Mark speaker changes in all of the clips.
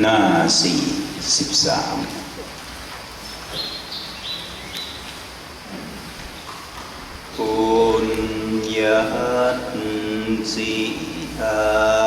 Speaker 1: หน้าสี่สิบสามปุญญาสิทา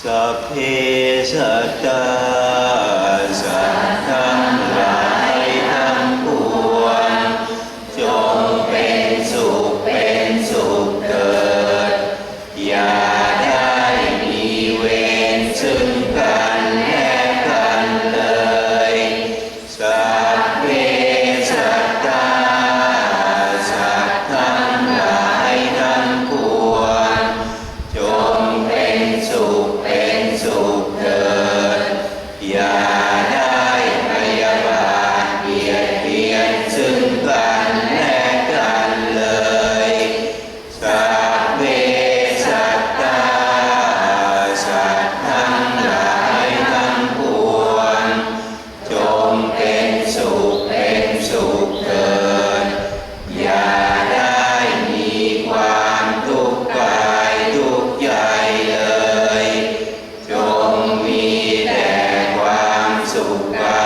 Speaker 1: Sapesa Tazan. สุขกา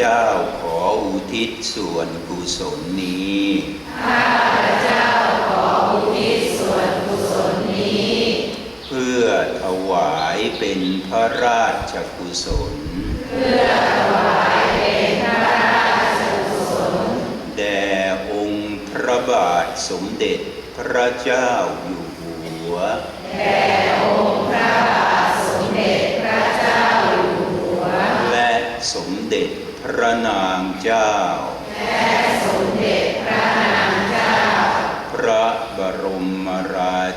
Speaker 1: เจ้าขออุทิศส่วนกุศลนี้ข้าพระเจ้าขออุทิศส่วนกุศลนี้ เพื่อถวายเป็นพระราชกุศล เพื่อถวายเป็นพระราชกุศล แด่องค์พระบาทสมเด็จพระเจ้าอยู่หัวแด่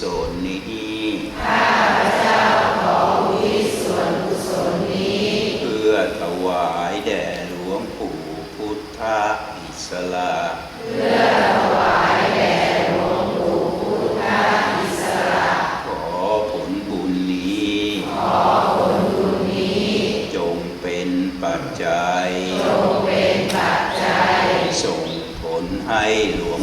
Speaker 1: ศลนี้ข้าพเจ้าขออุทิศส่วนกุศลนี้ เพื่อถวายแด่หลวงปู่พุทธอิสระเพื่อถวายแด่หลวงปู่พุทธอิสระขอผลบุญนี้ขอผลบุญนี้ จงเป็นปัจจัยจงเป็นปัจจัยส่งผลให้หลวง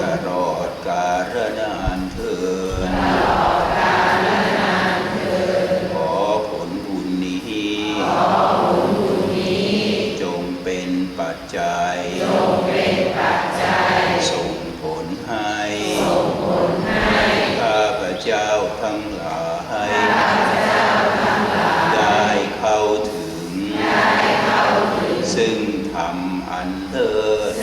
Speaker 1: าลนานเทินขอผลบุญนี้ จงเป็นปัจจัย ส่งผลให้ข้าพเจ้าทั้งหลายได้เข้าถึง ซึ่งทำอันเลิศ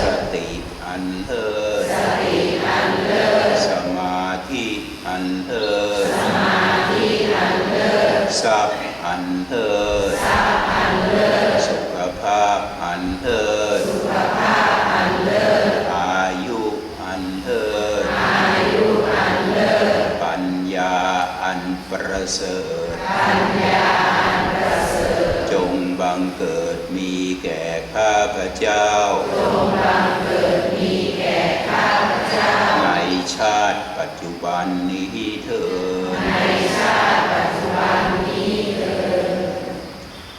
Speaker 1: สติันเถิดสติอันเถิดสมาธิอันเถิดสมาธิอันเถิดสัพอันเถิดสัพอันเถิดสุขภาพอันเถิดสุขภาพอันเถิดอายุอันเถิดอายุอันเถิดปัญญาอันประเสริฐปัญญาอันประเสริฐจงบังเกิด มีแก่ข้าพเจ้าในชาติปัจจุบันนี้เถิด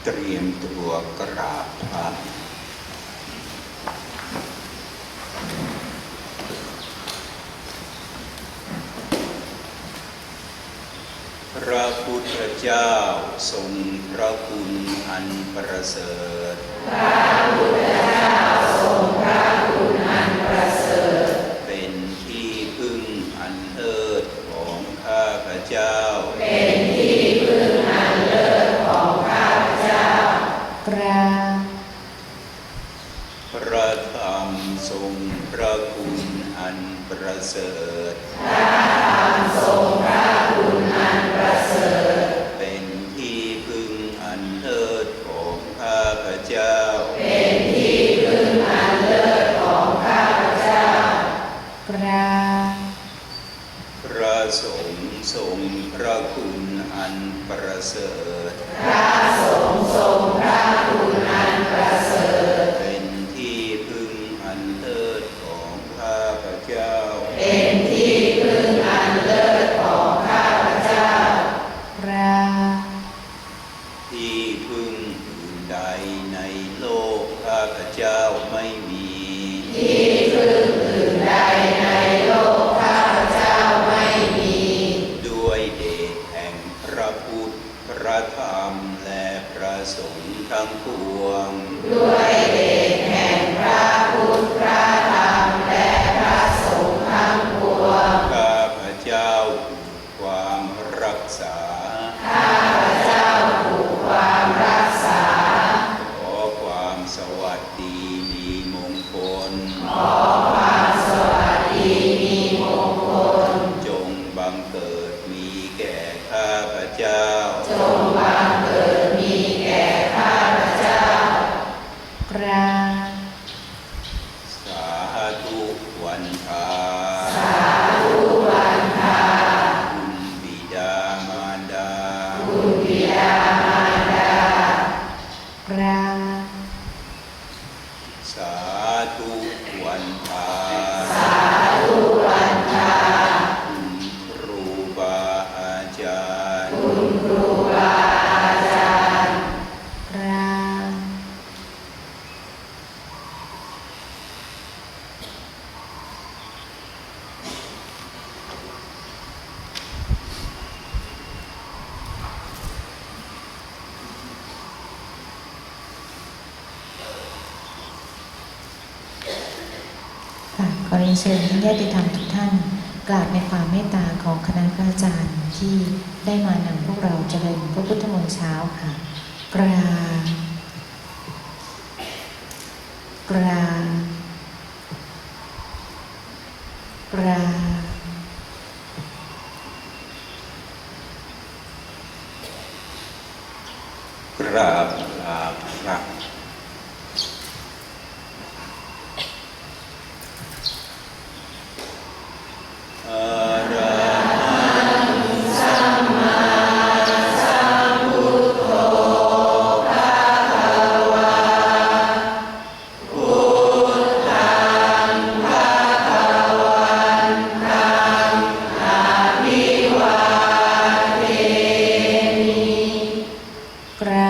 Speaker 1: เตรียมตัวกราบพระพระพุทธเจ้าทรงพระคุณอันประเสริฐเป็นที่พึ่งอันเลิศของข้าพเจ้า
Speaker 2: กราบ
Speaker 1: พระธรรมทรงพระคุณอันประเสริฐ
Speaker 2: ระ
Speaker 1: คุณอันประเสริฐพ
Speaker 2: ระ
Speaker 1: สงฆ์ท
Speaker 3: รง
Speaker 1: พระคุณ Amém. ย
Speaker 4: นเชิญญาติธรรมทุกท่าน กราบในความเมตตาของคณะพระอาจารย์ที่ได้มานำพวกเราเจริญพระพุทธมนต์เช้าค่ะ กรา กรา กรา subscribe